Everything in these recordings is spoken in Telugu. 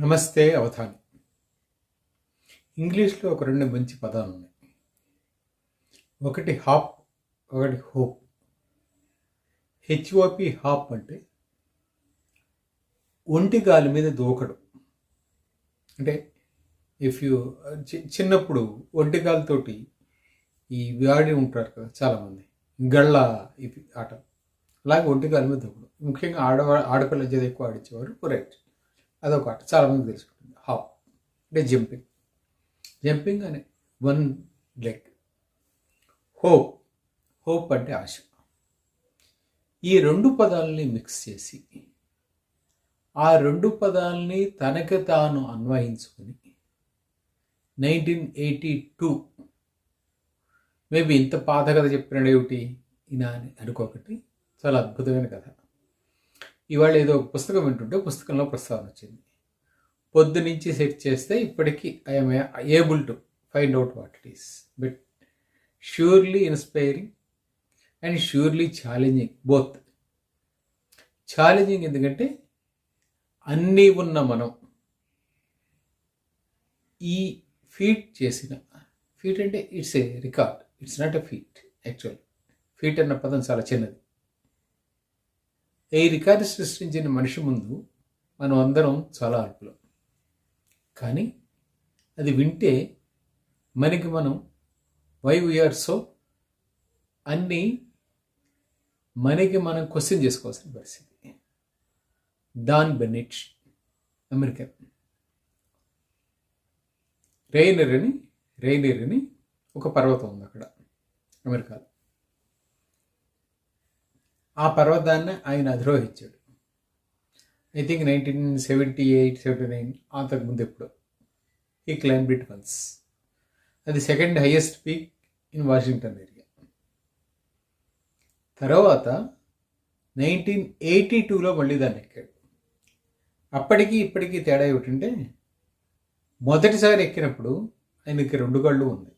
నమస్తే అవధాని. ఇంగ్లీష్లో ఒక రెండు మంచి పదాలు ఉన్నాయి ఒకటి హాప్ ఒకటి హోప్. హెచ్ఓపి హాప్ అంటే ఒంటి గాలి మీద దూకడం. అంటే ఇఫ్ యూ చిన్నప్పుడు ఒంటి గాలితోటి ఈ వ్యాడి ఉంటారు కదా చాలామంది. గళ్ళ ఇవి ఆట. అలాగే ఒంటి గాలి మీద దూకడం. ముఖ్యంగా ఆడవా ఆడపిల్ల చేత ఎక్కువ ఆడించేవారు రైట్. అదొక ఆట చాలామంది తెలుసుకుంటుంది. హాప్ అంటే జంపింగ్ జంపింగ్ అనే వన్ లెగ్ హోప్ హోప్ అంటే ఆశ. ఈ రెండు పదాలని మిక్స్ చేసి ఆ రెండు పదాలని తనకి తాను అన్వయించుకుని నైన్టీన్ ఎయిటీ టూ మేబీ ఇంత పాత కథ చెప్పినాడు ఏమిటి? ఈయన అని అనుకోకటి. చాలా అద్భుతమైన కథ. ఇవాళ ఏదో ఒక పుస్తకం వింటుంటే పుస్తకంలో ప్రస్తావన వచ్చింది. పొద్దు నుంచి సెట్ చేస్తే ఇప్పటికీ I'm able to find out what it is but surely inspiring and surely challenging both challenging ఎందుకంటే అన్నీ ఉన్న మనం ఈ ఫీట్ చేసిన ఫీట్ అంటే it's a record it's not a feat actual feat అన్న పదం చాలా చిన్నది. ఈ రికార్డు సృష్టించిన మనిషి ముందు మనం అందరం చాలా అర్పులం కానీ అది వింటే మనకి మనం వై వీఆర్ సో అన్నీ మనకి మనం క్వశ్చన్ చేసుకోవాల్సిన పరిస్థితి. డాన్ బెనిట్ అమెరికన్ రెయినర్ అని రెయినర్ అని ఒక పర్వతం ఉంది అక్కడ అమెరికాలో. ఆ పర్వతాన్ని ఆయన అధిరోహించాడు I think nineteen seventy eight seventy nine అంతకుముందు ఎప్పుడు. ఈ క్లైంబ్ ఇట్ వన్స్ అది second highest peak in Washington area తర్వాత నైన్టీన్ ఎయిటీ టూలో మళ్ళీ దాన్ని ఎక్కాడు. అప్పటికి ఇప్పటికీ తేడా ఏమిటంటే మొదటిసారి ఎక్కినప్పుడు ఆయనకి రెండు కాళ్ళు ఉన్నాయి.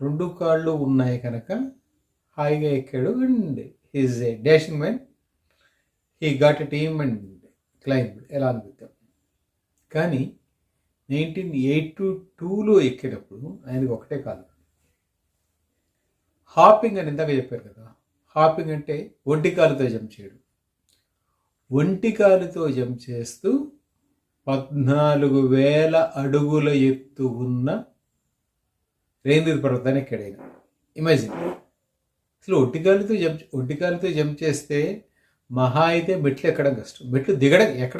రెండు కాళ్ళు ఉన్నాయి కనుక హాయిగా ఎక్కాడు and he's a dashing men he got a team and climb ఎలా అనిపిద్దాం కానీ నైన్టీన్ ఎయిట్ టు టూలో ఎక్కేటప్పుడు ఆయనకు ఒకటే కాదు. హాపింగ్ అని ఇందాక చెప్పారు కదా. హాపింగ్ అంటే ఒంటి కాలుతో జంప్ చేయడం. ఒంటి కాలుతో జంప్ చేస్తూ పద్నాలుగు వేల అడుగుల ఎత్తు ఉన్న రేంద్ర పర్వతాన్ని ఎక్కడైనా ఇమాజిన్ అసలు ఒంటికాలితో జంప్ ఒంటికాలితో జంప్ చేస్తే మహా అయితే మెట్లు ఎక్కడం కష్టం. మెట్లు దిగడం ఎక్కడ